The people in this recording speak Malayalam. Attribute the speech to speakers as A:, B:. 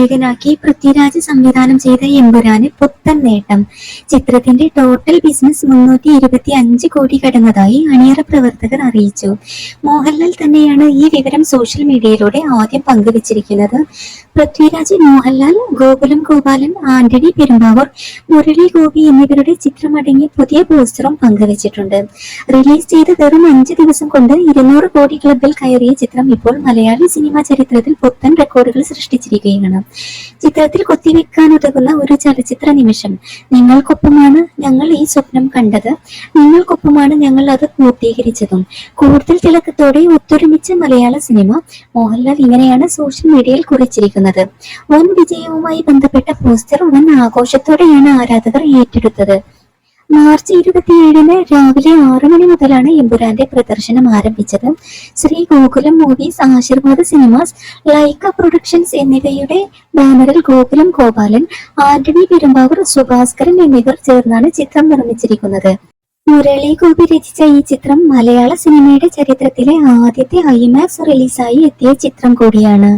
A: നായകനാക്കി പൃഥ്വിരാജ് സംവിധാനം ചെയ്ത എമ്പുരാന് പുത്തൻ നേട്ടം. ചിത്രത്തിന്റെ ടോട്ടൽ ബിസിനസ് മുന്നൂറ്റി ഇരുപത്തി അഞ്ച് കോടി കടന്നതായി അണിയറ പ്രവർത്തകർ അറിയിച്ചു. മോഹൻലാൽ തന്നെയാണ് ഈ വിവരം സോഷ്യൽ മീഡിയയിലൂടെ ആദ്യം പങ്കുവച്ചിരിക്കുന്നത്. പൃഥ്വിരാജ് മോഹൻലാൽ ഗോകുലം ഗോപാലൻ ആന്റണി പെരുമ്പാവൂർ മുരളി ഗോപി എന്നിവരുടെ ചിത്രമടങ്ങിയ പുതിയ പോസ്റ്ററും പങ്കുവച്ചിട്ടുണ്ട്. റിലീസ് ചെയ്ത് വെറും അഞ്ച് ദിവസം കൊണ്ട് ഇരുന്നൂറ് കോടി ക്ലബിൽ കയറിയ ചിത്രം ഇപ്പോൾ മലയാളി സിനിമാ ചരിത്രത്തിൽ പുത്തൻ റെക്കോർഡുകൾ സൃഷ്ടിച്ചിരിക്കുകയാണ്. ചിത്രത്തിൽ കൊത്തിവെക്കാൻ ഉതകുന്ന ഒരു ചലച്ചിത്ര നിമിഷം. നിങ്ങൾക്കൊപ്പമാണ് ഞങ്ങൾ ഈ സ്വപ്നം കണ്ടത്. നിങ്ങൾക്കൊപ്പമാണ് ഞങ്ങൾ അത് പൂർത്തീകരിച്ചതും. കൂടുതൽ തിളക്കത്തോടെ ഒത്തൊരുമിച്ച മലയാള സിനിമ മോഹൻലാൽ ഇങ്ങനെയാണ് സോഷ്യൽ മീഡിയയിൽ കുറിച്ചിരിക്കുന്നത്. വൻ വിജയവുമായി ബന്ധപ്പെട്ട പോസ്റ്റർ വൻ ആഘോഷത്തോടെയാണ് ആരാധകർ ഏറ്റെടുത്തത്. മാർച്ച് ഇരുപത്തിയേഴിന് രാവിലെ ആറു മണി മുതലാണ് എമ്പുരാന്റെ പ്രദർശനം ആരംഭിച്ചത്. Sree Gokulam movies Aashirvad cinemas Lyca productions എന്നിവയുടെ ബാനറിൽ ഗോകുലം ഗോപാലൻ ആന്റണി പെരുമ്പാവൂർ സുഭാസ്കരൻ എന്നിവർ ചേർന്നാണ് ചിത്രം നിർമ്മിച്ചിരിക്കുന്നത്. മുരളി ഗോപി രചിച്ച ഈ ചിത്രം മലയാള സിനിമയുടെ ചരിത്രത്തിലെ ആദ്യത്തെ ഐമാക്സ് റിലീസായി എത്തിയ ചിത്രം കൂടിയാണ്.